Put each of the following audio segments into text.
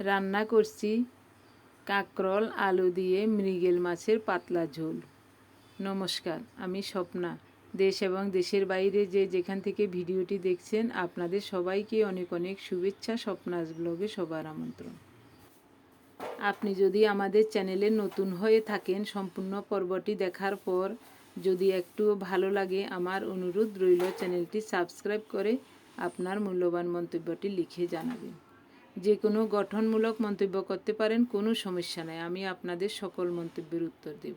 রান্না করছি কাঁকরোল, আলু দিয়ে মৃগেল মাছের পাতলা ঝোল। নমস্কার, আমি স্বপ্না। দেশ এবং দেশের বাইরে যে যেখান থেকে ভিডিওটি দেখছেন, আপনাদের সবাইকে অনেক অনেক শুভেচ্ছা, স্বপ্নাস ব্লগে সবার আমন্ত্রণ। আপনি যদি আমাদের চ্যানেলে নতুন হয়ে থাকেন, সম্পূর্ণ পর্বটি দেখার পর যদি একটু ভালো লাগে, আমার অনুরোধ রইল চ্যানেলটি সাবস্ক্রাইব করে আপনার মূল্যবান মন্তব্যটি লিখে জানাবেন। যে কোনো গঠনমূলক মন্তব্য করতে পারেন, কোনো সমস্যা নাই। আমি আপনাদের সকল মন্তব্যের উত্তর দেব।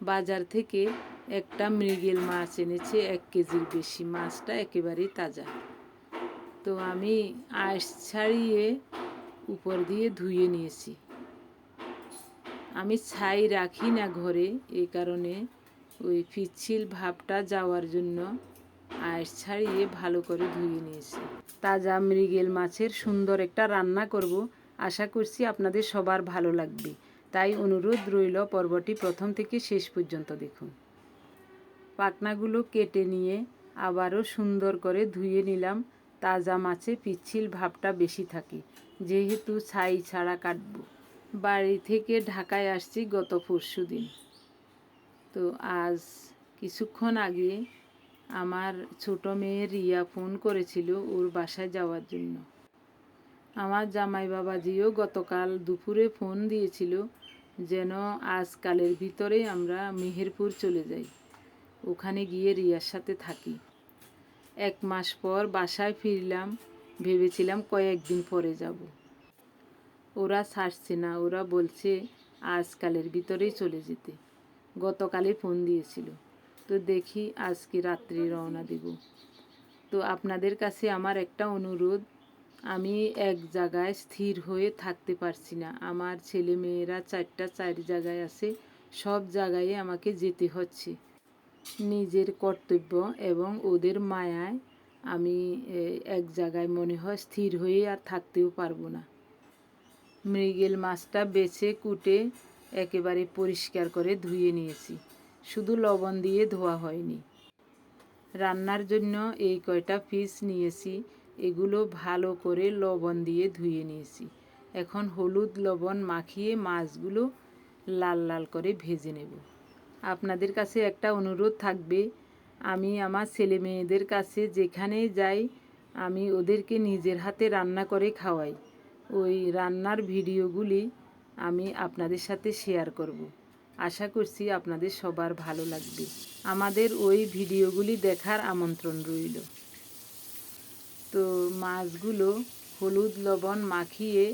বাজার থেকে একটা মৃগেল মাছ এনেছে, এক কেজির বেশি। মাছটা একেবারেই তাজা। তো আমি আঁশ ছাড়িয়ে উপর দিয়ে ধুয়ে নিয়েছি। আমি ছাই রাখি না ঘরে এই কারণে ওই পিচ্ছিল ভাবটা যাওয়ার জন্য আঁশ ছাড়িয়ে ভালো করে ধুয়ে নিয়েছি। তাজা মৃগেল মাছের সুন্দর একটা রান্না করব। আশা করছি আপনাদের সবার ভালো লাগবে। তাই অনুরোধ রইল পর্বটি প্রথম থেকে শেষ পর্যন্ত দেখুন। পাখনাগুলো কেটে নিয়ে আবারও সুন্দর করে ধুয়ে নিলাম। তাজা মাছে পিচ্ছিল ভাবটা বেশি থাকে। যেহেতু ছাই ছাড়া কাটব। বাড়ি থেকে ঢাকায় আসছি গত পরশু দিন তো আজ কিছুক্ষণ আগে আমার ছোট মেয়ে রিয়া ফোন করেছিল ওর বাসায় যাওয়ার জন্য। আমার জামাই বাবাজিও গতকাল দুপুরে ফোন দিয়েছিল যেন আজকালের ভিতরে আমরা মেহেরপুর চলে যাই। ওখানে গিয়ে রিয়ার সাথে থাকি। এক মাস পর বাসায় ফিরলাম, ভেবেছিলাম কয়েকদিন পরে যাব। ওরা ছাড়ছে না, ওরা বলছে আজকালের ভিতরেই চলে যেতে। গতকালে ফোন দিয়েছিল। তো দেখি আজকে রাত্রি রওনা দেব। তো আপনাদের কাছে আমার একটা অনুরোধ, আমি এক জায়গায় স্থির হয়ে থাকতে পারছি না। আমার ছেলে মেয়েরা চারটা চার জায়গায় আছে, সব জায়গায় আমাকে যেতে হচ্ছে। নিজের কর্তব্য এবং ওদের মায়ায় আমি এক জায়গায় মনে হয় স্থির হয়ে আর থাকতেও পারব না। মৃগেল মাছটা বেছে কুটে একেবারে পরিষ্কার করে ধুয়ে নিয়েছি। শুধু লবণ দিয়ে ধোয়া হয়নি। রান্নার জন্য এই কয়টা পিস নিয়েছি, এগুলো ভালো করে লবণ দিয়ে ধুয়ে নিয়েছি। এখন হলুদ লবণ মাখিয়ে মাছগুলো লাল লাল করে ভেজে নেব। আপনাদের কাছে একটা অনুরোধ থাকবে, আমি আমার ছেলে মেয়েদের কাছে যেখানে যাই, আমি ওদেরকে নিজের হাতে রান্না করে খাওয়াই। ওই রান্নার ভিডিওগুলি আমি আপনাদের সাথে শেয়ার করব। আশা করছি আপনাদের সবার ভালো লাগবে। আমাদের ওই ভিডিওগুলি দেখার আমন্ত্রণ রইল। তো মাছগুলো হলুদ লবণ মাখিয়ে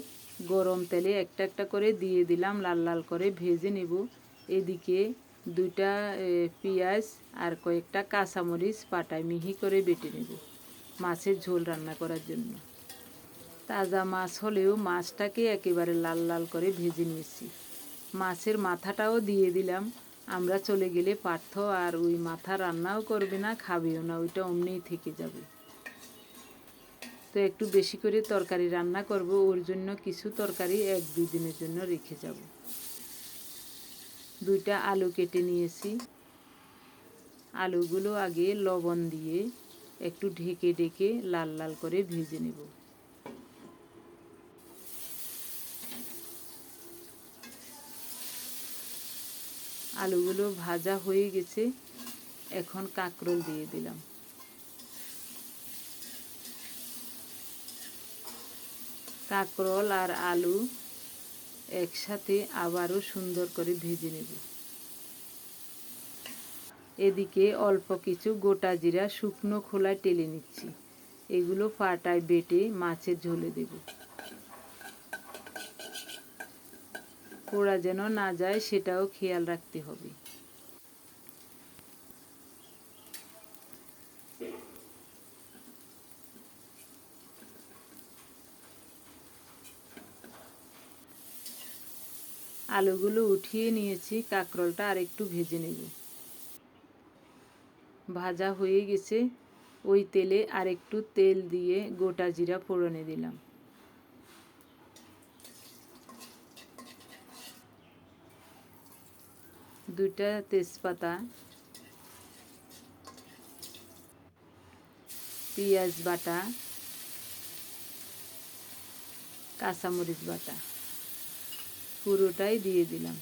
গরম তেলে একটা একটা করে দিয়ে দিলাম লাল লাল করে ভেজে নেব। এদিকে দুইটা এ, পেঁয়াজ আর কয়েকটা কাঁচামরিচ পাটায় মিহি করে বেটে নেব মাছের ঝোল রান্না করার জন্য। তাজা মাছ হলেও মাছটাকে একেবারে লাল লাল করে ভেজে নিয়েছি। মাছের মাথাটাও দিয়ে দিলাম। আমরা চলে গেলে পার্থ আর ওই মাথা রান্নাও করবে না, খাবেও না, ওইটা অমনিই থেকে যাবে। তো একটু বেশি করে তরকারি রান্না করব, ওর জন্য কিছু তরকারি এক দুই দিনের জন্য রেখে যাব। দুইটা আলু কেটে নিয়েছি। আলুগুলো আগে লবণ দিয়ে একটু ঢেকে ঢেকে লাল লাল করে ভেজে নেব। আলুগুলো ভাজা হয়ে গেছে, এখন কাঁকরোল দিয়ে দিলাম। কাঁকরোল আর আলু একসাথে আবারও সুন্দর করে ভেজে নেব। এদিকে অল্প কিছু গোটা জিরা শুকনো খোলায় টেলে নিচ্ছি। এগুলো পাটায় বেটে মাছের ঝোলে দেব। পোড়া যেন না যায়, সেটাও খেয়াল রাখতে হবে। আলুগুলো উঠিয়ে নিয়েছি, কাঁকরোলটা আর একটু ভেজে নেব। ভাজা হয়ে গেছে, ওই তেলে আর একটু তেল দিয়ে গোটা জিরা ফোড়নে দিলাম। দুটা তেজপাতা, পেঁয়াজ বাটা, কাঁচামরিচ বাটা। পুরোটাই দিয়ে দিলাম।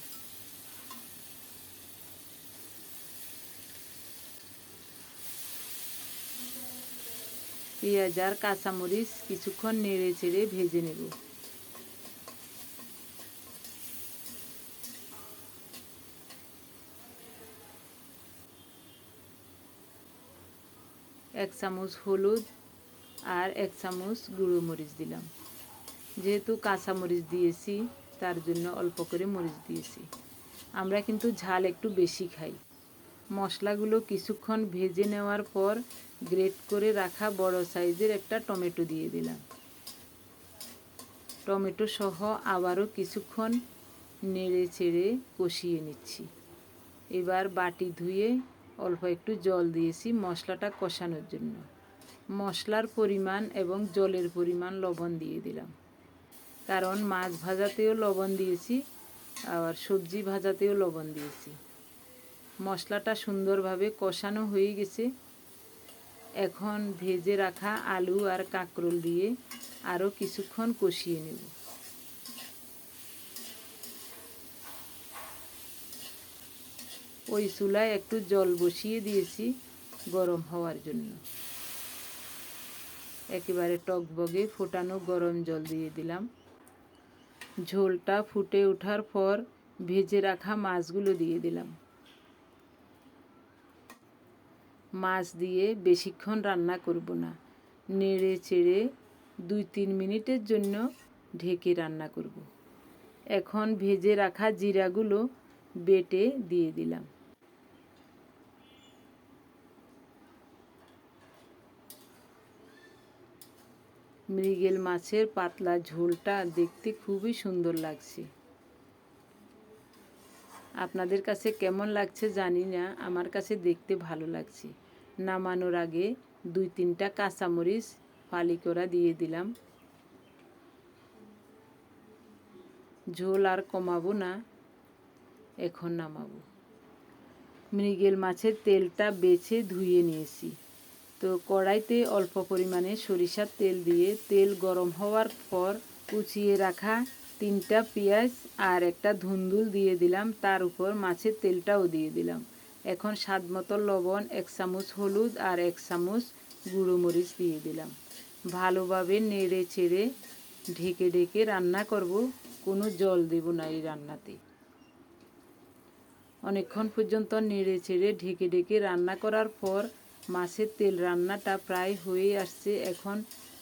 পেঁয়াজ আর কাঁচামরিচ কিছুক্ষণ নেড়ে চেড়ে ভেজে নেব। এক চামচ হলুদ আর এক চামচ গুঁড়ো মরিচ দিলাম। যেহেতু কাঁচা মরিচ দিয়েছি, তার জন্য অল্প করে মরিচ দিয়েছি। আমরা কিন্তু ঝাল একটু বেশি খাই। মশলাগুলো কিছুক্ষণ ভেজে নেওয়ার পর গ্রেট করে রাখা বড় সাইজের একটা টমেটো দিয়ে দিলাম। টমেটো সহ আবারও কিছুক্ষণ নেড়ে চেড়ে কষিয়ে নিচ্ছি। এবার বাটি ধুয়ে অল্প একটু জল দিয়েছি মশলাটা কষানোর জন্য। মশলার পরিমাণ এবং জলের পরিমাণ লবণ দিয়ে দিলাম। কারণ মাছ ভাজাতেও লবণ দিয়েছি আর সবজি ভাজাতেও লবণ দিয়েছি। মশলাটা সুন্দরভাবে কষানো হয়ে গেছে। এখন ভেজে রাখা আলু আর কাঁকরোল দিয়ে আরও কিছুক্ষণ কষিয়ে নেব। ওই চুলায় একটু জল বসিয়ে দিয়েছি গরম হওয়ার জন্য। একেবারে টকবগে ফোটানো গরম জল দিয়ে দিলাম। ঝোলটা ফুটে ওঠার পর ভেজে রাখা মাছগুলো দিয়ে দিলাম। মাছ দিয়ে বেশিক্ষণ রান্না করব না, নেড়ে চেড়ে দুই তিন মিনিটের জন্য ঢেকে রান্না করব। এখন ভেজে রাখা জিরাগুলো বেটে দিয়ে দিলাম। মৃগেল মাছের পাতলা ঝোলটা দেখতে খুবই সুন্দর লাগছে। আপনাদের কাছে কেমন লাগছে জানি না, আমার কাছে দেখতে ভালো লাগছে। নামানোর আগে দুই তিনটা কাঁচামরিচ ফালি করা দিয়ে দিলাম। ঝোল আর কমাবো না, এখন নামাবো। মৃগেল মাছের তেলটা বেছে ধুয়ে নিয়েছি। তো কড়াইতে অল্প পরিমাণে সরিষার তেল দিয়ে তেল গরম হওয়ার পর কুচিয়ে রাখা তিনটা পেঁয়াজ আর একটা ধুন্দুল দিয়ে দিলাম। তার উপর মাছের তেলটাও দিয়ে দিলাম। এখন স্বাদ মতো লবণ, এক চামচ হলুদ আর এক চামচ গুঁড়ো মরিচ দিয়ে দিলাম। ভালোভাবে নেড়ে চেড়ে ঢেকে ঢেকে রান্না করব। কোনো জল দেব না এই রান্নাতে। অনেকক্ষণ পর্যন্ত নেড়ে চেড়ে ঢেকে ঢেকে রান্না করার পর মাছের তেল রান্নাটা প্রায় হয়ে আসছে। এখন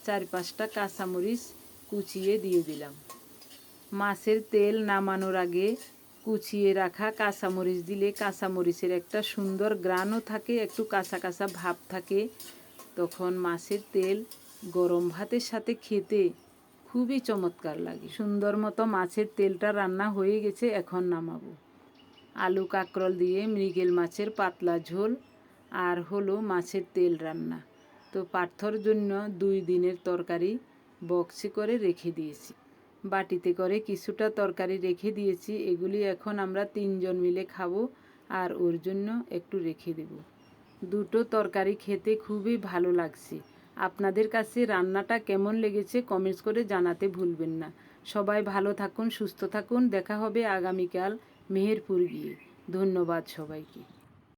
চার পাঁচটা কাঁচামরিচ কুচিয়ে দিয়ে দিলাম। মাছের তেল নামানোর আগে কুচিয়ে রাখা কাঁচামরিচ দিলে কাঁচামরিচের একটা সুন্দর গ্রানও থাকে, একটু কাঁচা কাঁচা ভাব থাকে। তখন মাছের তেল গরম ভাতের সাথে খেতে খুবই চমৎকার লাগে। সুন্দর মতো মাছের তেলটা রান্না হয়ে গেছে, এখন নামাবো। আলু কাঁকরোল দিয়ে মৃগেল মাছের পাতলা ঝোল আর হলো মাছের তেল রান্না। তো পার্থর জন্য দুই দিনের তরকারি বক্সে করে রেখে দিয়েছি। বাটিতে করে কিছুটা তরকারি রেখে দিয়েছি। এগুলি এখন আমরা তিনজন মিলে খাব আর ওর জন্য একটু রেখে দেব। দুটো তরকারি খেতে খুবই ভালো লাগছে। আপনাদের কাছে রান্নাটা কেমন লেগেছে কমেন্টস করে জানাতে ভুলবেন না। সবাই ভালো থাকুন, সুস্থ থাকুন। দেখা হবে আগামীকাল মেহেরপুর গিয়ে। ধন্যবাদ সবাইকে।